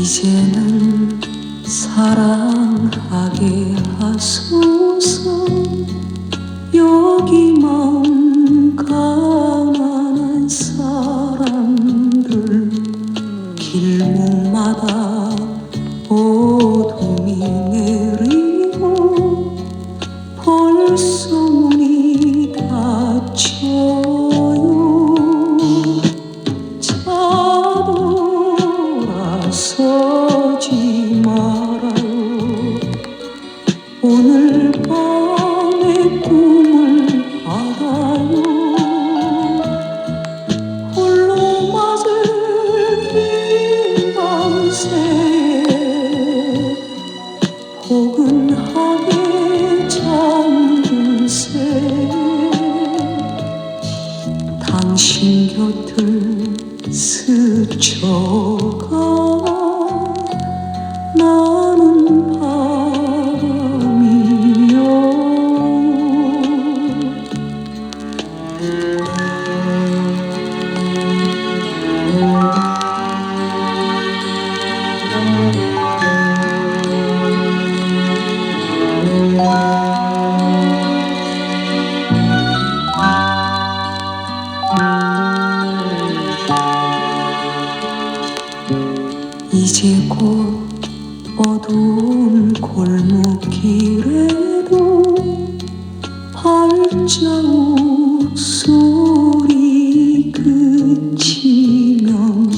이제는 사랑하게 하소서. 여기 마 벌써 문이 닫혀요 차돌아서지 말아요 오늘 밤의 꿈을 알아요 홀로 맞을 긴 밤새 포근하게 잠 든새 당신 곁을 스쳐가 이제 곧 어두운 골목길에도 발자국 소리 그치면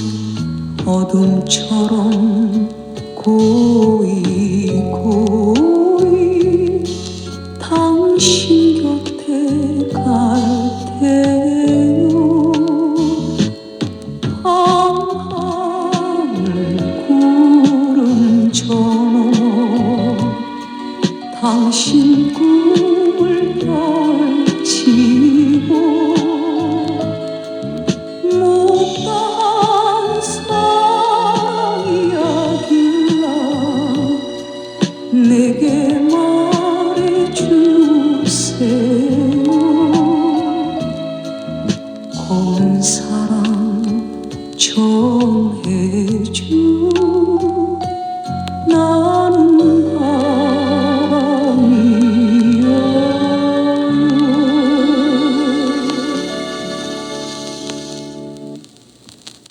어둠처럼 고이 고이 당신 곁에 갈테 당신 꿈을 떨치고 못다한 사랑 이야길라 내게 말해주세요. 고운 사랑 좀 해주세요